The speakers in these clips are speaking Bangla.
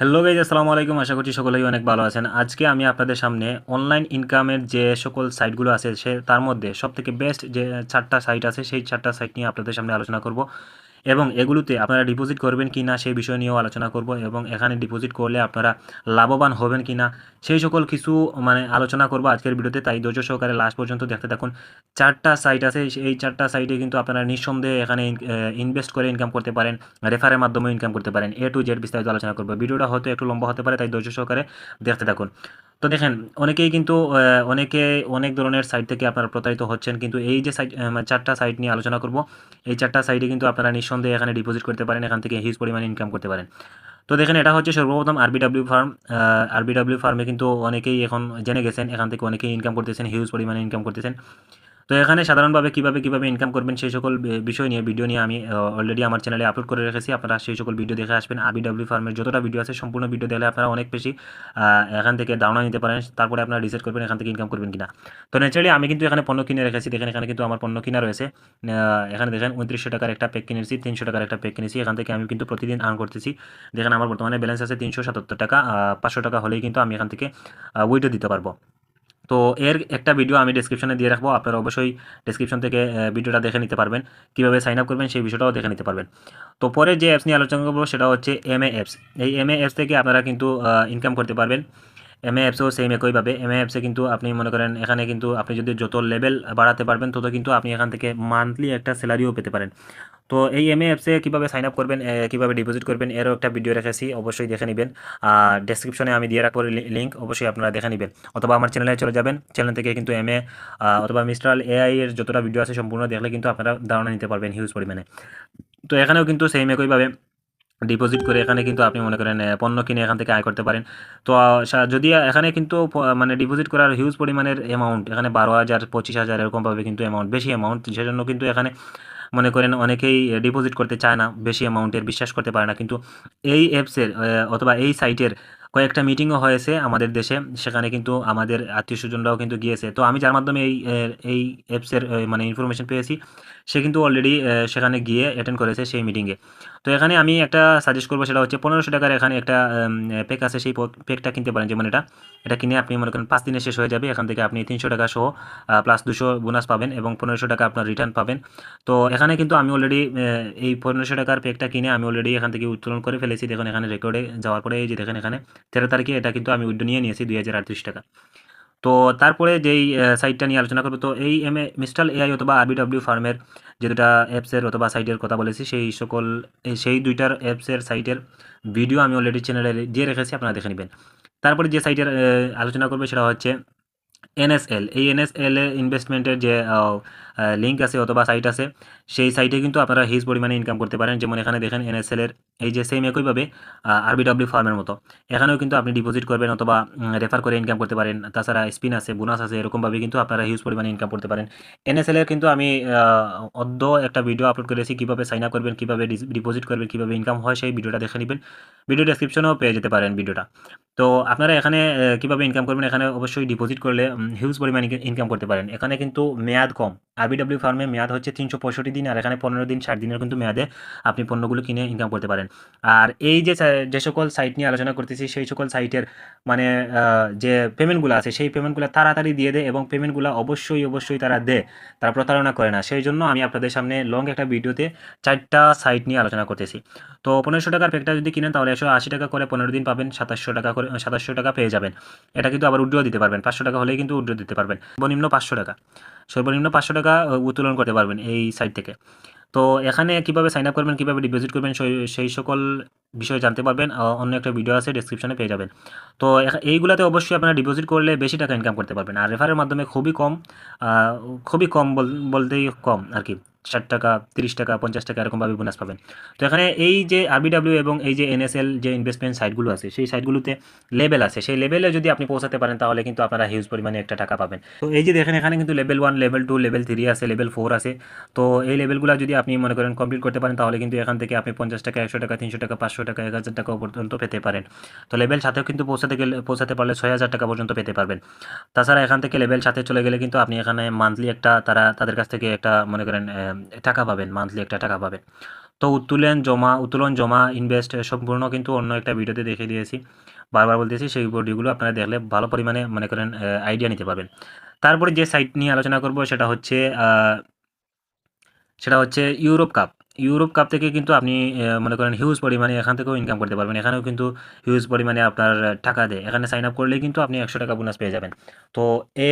হ্যালো গাইজ, আসসালামু আলাইকুম। আশা করছি সকলেই অনেক ভালো আছেন। আজকে আমি আপনাদের সামনে অনলাইন ইনকামের যে সকল সাইটগুলো আছে সে তার মধ্যে সবথেকে বেস্ট যে চারটা সাইট আছে, সেই চারটা সাইট নিয়ে আপনাদের সামনে আলোচনা করব। এবং এগুলোতে আপনারা ডিপোজিট করবেন কি না সেই বিষয় নিয়েও আলোচনা করব এবং এখানে ডিপোজিট করলে আপনারা লাভবান হবেন কি না সেই সকল কিছু মানে আলোচনা করব আজকের ভিডিওতে। তাই ধৈর্য সহকারে লাস্ট পর্যন্ত দেখতে থাকুন। চারটা সাইট আছে এই চারটা সাইটে কিন্তু আপনারা নিঃসন্দেহে এখানে ইনভেস্ট করে ইনকাম করতে পারেন রেফারের মাধ্যমে ইনকাম করতে পারেন। এ টু জেড বিস্তারিত আলোচনা করব। ভিডিওটা হয়তো একটু লম্বা হতে পারে, তাই ধৈর্য সহকারে দেখতে থাকুন। তো দেখেন, অনেকেই কিন্তু অনেকে অনেক ধরনের সাইট থেকে আপনারা প্রতারিত হচ্ছেন, কিন্তু এই যে সাইট চারটা সাইট নিয়ে আলোচনা করব, এই চারটা সাইটে কিন্তু আপনারা নিঃসন্দেহে এখানে ডিপোজিট করতে পারেন, এখান থেকে হিউজ পরিমাণে ইনকাম করতে পারেন। তো দেখেন, এটা হচ্ছে সর্বপ্রথম আরবিডাব্লিউ ফার্ম আরবিডাব্লিউ ফার্মে কিন্তু অনেকেই এখন জেনে গেছেন, এখান থেকে অনেকেই ইনকাম করতেছেন হিউজ পরিমাণে ইনকাম করতেছেন। তো এখানে সাধারণভাবে কীভাবে কীভাবে ইনকাম করবেন সেই সকল বিষয় নিয়ে ভিডিও নিয়ে আমি অলরেডি আমার চ্যানেলে আপলোড করে রেখেছি। আপনারা সেই সকল ভিডিও দেখে আসবেন। আবিডাব্লিউ ফার্মের যতটা ভিডিও আছে, সম্পূর্ণ ভিডিও দেখলে আপনারা অনেক বেশি এখান থেকে ধারণা নিতে পারেন। তারপরে আপনারা ডিসাইড করবেন এখান থেকে ইনকাম করবেন কিনা। তো ন্যাচারালি আমি কিন্তু এখানে পণ্য কিনে রেখেছি। দেখেন এখানে কিন্তু আমার পণ্য কিনা রয়েছে। এখানে দেখেন উনত্রিশশো টাকার একটা প্যাক কিনেছি, তিনশো টাকার একটা প্যাক কিনেছি। এখান থেকে আমি কিন্তু প্রতিদিন আর্ন করতেছি। দেখেন আমার বর্তমানে ব্যালেন্স আছে তিনশো সাতাত্তর টাকা। পাঁচশো টাকা হলেই কিন্তু আমি এখান থেকে উইডো দিতে পারব। তো এর একটা ভিডিও আমি ডিসক্রিপশনে দিয়ে রাখব। আপনারা অবশ্যই ডিসক্রিপশন থেকে ভিডিওটা দেখে নিতে পারবেন। কীভাবে সাইন আপ করবেন সেই বিষয়টাও দেখে নিতে পারবেন। তো পরে যে অ্যাপস নিয়ে আলোচনা করব সেটা হচ্ছে এম অ্যাপস এই এম অ্যাপস থেকে আপনারা কিন্তু ইনকাম করতে পারবেন। এম এ অ্যাপসও সেম একইভাবে এম এ অ্যাপসে কিন্তু আপনি মনে করেন এখানে কিন্তু আপনি যদি যত লেভেল বাড়াতে পারবেন, তত কিন্তু আপনি এখান থেকে মান্থলি একটা স্যালারিও পেতে পারেন। তো এই এম অ্যাপসে কীভাবে সাইন আপ করবেন কীভাবে ডিপোজিট করবেন, এরও একটা ভিডিও রেখেছি, অবশ্যই দেখে নেবেন। আর ডেসক্রিপশনে আমি দিয়ে রাখব লিঙ্ক অবশ্যই আপনারা দেখে নেবেন। অথবা আমার চ্যানেলে চলে যাবেন চ্যানেল থেকে কিন্তু এম এ অথবা মিস্টার এআই এর যতটা ভিডিও আছে সম্পূর্ণ দেখলে কিন্তু আপনারা ধারণা নিতে পারবেন হিউজ পরিমাণে। তো এখানেও কিন্তু সেম একইভাবে ডিপোজিট করে এখানে কিন্তু আপনি মনে করেন পণ্য কিনে এখান থেকে আয় করতে পারেন। তো যদি এখানে কিন্তু মানে ডিপোজিট করার হিউজ পরিমাণের অ্যামাউন্ট এখানে বারো হাজার, পঁচিশ হাজার এরকমভাবে কিন্তু অ্যামাউন্ট বেশি অ্যামাউন্ট সেজন্য কিন্তু এখানে মনে করেন অনেকেই ডিপোজিট করতে চায় না, বেশি অ্যামাউন্টের বিশ্বাস করতে পারে না। কিন্তু এই অ্যাপসের অথবা এই সাইটের কয়েকটা মিটিংও হয়েছে আমাদের দেশে। সেখানে কিন্তু আমাদের আত্মীয় স্বজনরাও কিন্তু গিয়েছে। তো আমি যার মাধ্যমে এই এই অ্যাপসের মানে ইনফরমেশন পেয়েছি, সে কিন্তু অলরেডি সেখানে গিয়ে অ্যাটেন্ড করেছে সেই মিটিংয়ে তো এখানে আমি একটা সাজেস্ট করব, সেটা হচ্ছে পনেরোশো টাকার এখানে একটা প্যাক আছে, সেই প্যাকটা কিনতে পারেন যেমন এটা। এটা কিনে আপনি মনে করেন পাঁচ দিনে শেষ হয়ে যাবে, এখান থেকে আপনি তিনশো টাকা সহ প্লাস দুশো বোনাস পাবেন এবং পনেরোশো টাকা আপনার রিটার্ন পাবেন। তো এখানে কিন্তু আমি অলরেডি এই পনেরোশো টাকার প্যাকটা কিনে আমি অলরেডি এখান থেকে উত্তোলন করে ফেলেছি। দেখুন, এখানে রেকর্ডে যাওয়ার পরে এই যে দেখেন এখানে, তেরো তারিখে এটা কিন্তু আমি উইড্রো নিয়ে নিয়েছি, দুই হাজার আটত্রিশ টাকা। তো তারপরে যেই সাইটটা নিয়ে আলোচনা করব, তো এই এম এ মিস্টাল এআই অথবা আরবি ডাব্লিউ ফার্মের যে দুটা অ্যাপসের অথবা সাইটের কথা বলেছি, সেই সকল সেই দুইটার অ্যাপসের সাইটের ভিডিও আমি অলরেডি চ্যানেলে দিয়ে রেখেছি, আপনারা দেখে নেবেন। তারপরে যে সাইটের আলোচনা করবে, সেটা হচ্ছে এনএসএল এই এনএসএল এ ইনভেস্টমেন্টের যে লিঙ্ক আছে অথবা সাইট আছে, সেই সাইটে কিন্তু আপনারা হিউজ পরিমাণে ইনকাম করতে পারেন। যেমন এখানে দেখেন এনএসএল এর এই যে সেম একইভাবে আরবিডব্লিউ ফার্মের মতো। এখানেও কিন্তু আপনি ডিপোজিট করবেন অথবা রেফার করে ইনকাম করতে পারেন। তাছাড়া স্পিন আছে বোনাস আছে এরকমভাবে কিন্তু আপনারা হিউজ পরিমাণে ইনকাম করতে পারেন। এনএসএল এর কিন্তু আমি অদ্য একটা ভিডিও আপলোড করেছি, কীভাবে সাইন আপ করবেন, কীভাবে ডিপোজিট করবেন, কীভাবে ইনকাম হয়, সেই ভিডিওটা দেখে নেবেন। ভিডিও ডেসক্রিপশনেও পেয়ে যেতে পারেন ভিডিওটা তো আপনারা এখানে কীভাবে ইনকাম করবেন, এখানে অবশ্যই ডিপোজিট করলে হিউজ পরিমাণে ইনকাম করতে পারেন। এখানে কিন্তু মেয়াদ কম আরবিডব্লিউ ফার্মে মেয়াদ হচ্ছে তিনশো পঁয়ষট্টি দিন, আর এখানে পনেরো দিন, ষাট দিনের কিন্তু মেয়াদে আপনি পণ্যগুলো কিনে ইনকাম করতে পারেন। আর এই যে যে সকল সাইট নিয়ে আলোচনা করতেছি, সেই সকল সাইটের মানে যে পেমেন্টগুলো আছে, সেই পেমেন্টগুলো তাড়াতাড়ি দিয়ে দেয় এবং পেমেন্টগুলো অবশ্যই অবশ্যই তারা দেয় তারা প্রতারণা করে না। সেই জন্য আমি আপনাদের সামনে লং একটা ভিডিওতে চারটা সাইট নিয়ে আলোচনা করতেছি। তো পনেরোশো টাকার প্যাকটা যদি কিনেন, তাহলে একশো আশি টাকা করে পনেরো দিন পাবেন, সাতাশশো টাকা করে, সাতাশশো টাকা পেয়ে যাবেন। এটা কিন্তু আবার উড্রো দিতে পারবেন। পাঁচশো টাকা হলেই কিন্তু উড্রো দিতে পারবেন। সর্বনিম্ন পাঁচশো টাকা। সর্বনিম্ন পাঁচশো টাকা উত্তোলন করতে পারবেন এই সাইট থেকে। তো এখানে কীভাবে সাইন আপ করবেন, কীভাবে ডিপোজিট করবেন, সেই- সকল বিষয়ে জানতে পারবেন অন্য একটা ভিডিও আছে ডিসক্রিপশনে পেয়ে যাবেন। তো এইগুলাতে অবশ্যই আপনারা ডিপোজিট করলে বেশি টাকা ইনকাম করতে পারবেন। আর রেফারের মাধ্যমে খুবই কম খুবই কম বল- বলতেই কম আর কি। ষাট টাকা, তিরিশ টাকা, পঞ্চাশ টাকা এরকমভাবে বোনাস পাবেন। তো এখানে এই যে আরবিডব্লিউ এবং এই যে এনএসএল যে ইনভেস্টমেন্ট সাইটগুলো আছে, সেই সাইটগুলোতে লেভেল আছে। সেই লেভেলে যদি আপনি পৌঁছাতে পারেন, তাহলে কিন্তু আপনারা হিউজ পরিমাণে একটা টাকা পাবেন। তো এই যে দেখেন, এখানে কিন্তু level one level two level three আছে লেভেল ফোর আছে। তো এই লেভেলগুলো যদি আপনি মনে করেন কমপ্লিট করতে পারেন, তাহলে কিন্তু এখান থেকে আপনি পঞ্চাশ টাকা, একশো টাকা, তিনশো টাকা, পাঁচশো টাকা, এক হাজার টাকা পর্যন্ত পেতে পারেন। তো লেভেল সাথেও কিন্তু পৌঁছাতে গেলে, পৌঁছাতে পারলে ছয় হাজার টাকা পর্যন্ত পেতে পারবেন। তাছাড়া এখান থেকে লেভেল সাথে চলে গেলে কিন্তু আপনি এখানে মান্থলি একটা তারা, তাদের কাছ থেকে একটা মনে করেন টাকা পাবেন মান্থলি একটা টাকা পাবেন। তো উত্তোলন জমা উত্তোলন জমা ইনভেস্ট সম্পূর্ণ কিন্তু অন্য একটা ভিডিওতে দেখে দিয়েছি। বারবার বলতেছি, সেই ভিডিওগুলো আপনারা দেখলে ভালো পরিমাণে মনে করেন আইডিয়া নিতে পারবেন। তারপরে যে সাইট নিয়ে আলোচনা করব সেটা হচ্ছে সেটা হচ্ছে ইউরোপ কাপ ইউরোপ কাপ থেকে কিন্তু আপনি মনে করেন হিউজ পরিমাণে এখান থেকেও ইনকাম করতে পারবেন। এখানেও কিন্তু হিউজ পরিমাণে আপনার টাকা দেয়। এখানে সাইন আপ করলে কিন্তু আপনি একশো টাকা বোনাস পেয়ে যাবেন। তো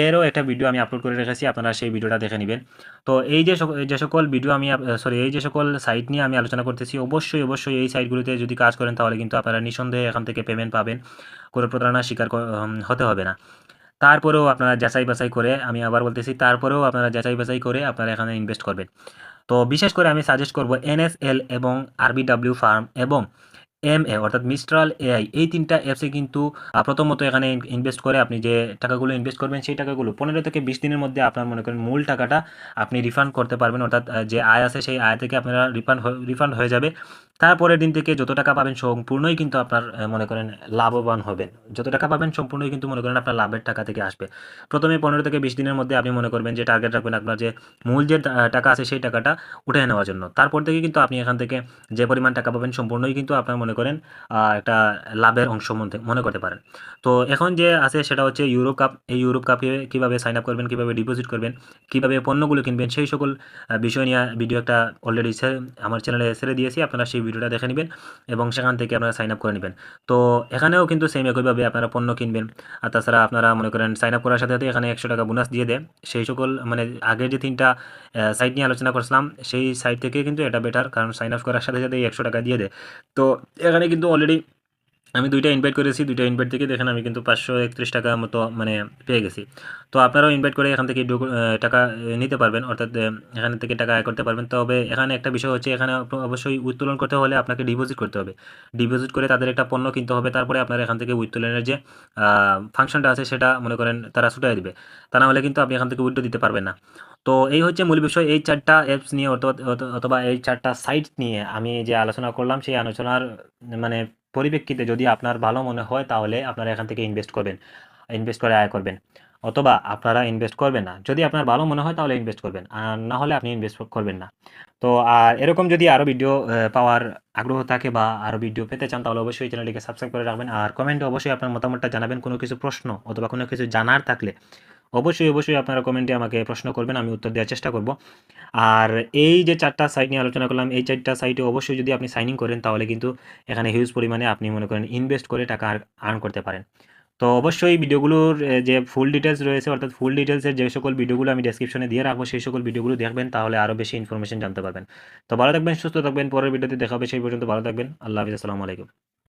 এরও একটা ভিডিও আমি আপলোড করে রেখেছি, আপনারা সেই ভিডিওটা দেখে নেবেন। তো এই যে যে সকল ভিডিও আমি সরি এই যে সকল সাইট নিয়ে আমি আলোচনা করতেছি, অবশ্যই অবশ্যই এই সাইটগুলোতে যদি কাজ করেন, তাহলে কিন্তু আপনারা নিঃসন্দেহে এখান থেকে পেমেন্ট পাবেন। কোনো প্রতারণা শিকার হতে হবে না। তারপরেও আপনারা যাচাই বাছাই করে, আমি আবার বলতেছি, তারপরেও আপনারা যাচাই বাছাই করে আপনারা এখানে ইনভেস্ট করবেন। তো বিশেষ করে আমি সাজেস্ট করব এনএসএল এবং আরবিডাব্লিউ ফার্ম এবং এম এ অর্থাৎ মিস্ট্রাল এআই এই তিনটা অ্যাপসে কিন্তু প্রথমত এখানে ইনভেস্ট করে আপনি যে টাকাগুলো ইনভেস্ট করবেন সেই টাকাগুলো পনেরো থেকে বিশ দিনের মধ্যে আপনার মনে করেন মূল টাকাটা আপনি রিফান্ড করতে পারবেন, অর্থাৎ যে আয় আছে সেই আয় থেকে আপনারা রিফান্ড রিফান্ড হয়ে যাবে। তারপরের দিন থেকে যত টাকা পাবেন সম্পূর্ণই কিন্তু আপনার মনে করেন লাভবান হবেন। যত টাকা পাবেন সম্পূর্ণই কিন্তু মনে করেন আপনার লাভের টাকা থেকে আসবে। প্রথমে পনেরো থেকে বিশ দিনের মধ্যে আপনি মনে করবেন যে টার্গেট রাখবেন আপনার যে মূল যে টাকা আছে সেই টাকাটা উঠে নেওয়ার জন্য। তারপর থেকে কিন্তু আপনি এখান থেকে যে পরিমাণ টাকা পাবেন সম্পূর্ণই কিন্তু আপনার মনে করেন একটা লাভের অংশ মনে করতে পারেন। তো এখন যে আছে সেটা হচ্ছে ইউরোপ কাপ এই ইউরোপ কাপে কীভাবে সাইন আপ করবেন, কীভাবে ডিপোজিট করবেন, কীভাবে পণ্যগুলো কিনবেন, সেই সকল বিষয় নিয়ে ভিডিও একটা অলরেডি আমার চ্যানেলে ছেড়ে দিয়েছি, আপনারা সেই ভিডিওটা দেখে নেবেন এবং সেখান থেকে আপনারা সাইন আপ করে নেবেন। তো এখানেও কিন্তু সেম একইভাবে আপনারা পণ্য কিনবেন, আর তাছাড়া আপনারা মনে করেন সাইন আপ করার সাথে সাথে এখানে একশো টাকা বোনাস দিয়ে দেয় সেই সকল মানে আগের যে তিনটা সাইট নিয়ে আলোচনা করছিলাম, সেই সাইট থেকে কিন্তু এটা বেটার কারণ সাইন আপ করার সাথে সাথে একশো টাকা দিয়ে দেয়। তো এখানে কিন্তু অলরেডি আমি দুইটা ইনভাইট করেছি, দুইটা ইনভাইট থেকে দেখেন আমি কিন্তু পাঁচশো একত্রিশ টাকা মতো মানে পেয়ে গেছি। তো আপনারাও ইনভাইট করে এখান থেকে টাকা নিতে পারবেন, অর্থাৎ এখান থেকে টাকা আয় করতে পারবেন। তবে এখানে একটা বিষয় হচ্ছে, এখানে অবশ্যই উত্তোলন করতে হলে আপনাকে ডিপোজিট করতে হবে। ডিপোজিট করে তাদের একটা পণ্য কিনতে হবে, তারপরে আপনার এখান থেকে উত্তোলনের যে ফাংশনটা আছে সেটা মনে করেন তারা ছুটাই দিবে। তা না হলে কিন্তু আপনি এখান থেকে উইথড্র দিতে পারবেন না। তো এই হচ্ছে মূল বিষয়, এই চারটা অ্যাপস নিয়ে অথবা এই চারটা সাইট নিয়ে আমি যে আলোচনা করলাম, সেই আলোচনার মানে পরিপ্রেক্ষিতে যদি আপনার ভালো মনে হয়, তাহলে আপনারা এখান থেকে ইনভেস্ট করবেন। ইনভেস্ট করে আয় করবেন। অথবা আপনারা ইনভেস্ট করবেন না। যদি আপনার ভালো মনে হয়, তাহলে ইনভেস্ট করবেন। আর না হলে আপনি ইনভেস্ট করবেন না। তো, আর এরকম যদি আরও ভিডিও পাওয়ার আগ্রহ থাকে বা আরও ভিডিও পেতে চান, তাহলে অবশ্যই চ্যানেলটিকে সাবস্ক্রাইব করে রাখবেন। আর কমেন্টে অবশ্যই আপনার মতামতটা জানাবেন। কোনো কিছু প্রশ্ন অথবা কোনো কিছু জানার থাকলে অবশ্যই অবশ্যই আপনারা কমেন্টে আমাকে প্রশ্ন করবেন, আমি উত্তর দেওয়ার চেষ্টা করব। আর এই যে চারটা সাইট নিয়ে আলোচনা করলাম, এই চারটা সাইটে অবশ্যই যদি আপনি সাইনিং করেন, তাহলে কিন্তু এখানে হিউজ পরিমাণে আপনি মনে করেন ইনভেস্ট করে টাকা আর্ন করতে পারেন। তো অবশ্যই ভিডিওগুলোর যে ফুল ডিটেলস রয়েছে, অর্থাৎ ফুল ডিটেলসের যে সকল ভিডিওগুলো আমি ডেসক্রিপশনে দিয়ে রাখব, সেই সকল ভিডিওগুলো দেখবেন, তাহলে আরও বেশি ইনফরমেশন জানতে পারবেন। তো ভালো থাকবেন, সুস্থ থাকবেন, পরের ভিডিওতে দেখাবে সেই পর্যন্ত ভালো থাকবেন, আল্লাহ হাফিজ, আসসালামু আলাইকুম।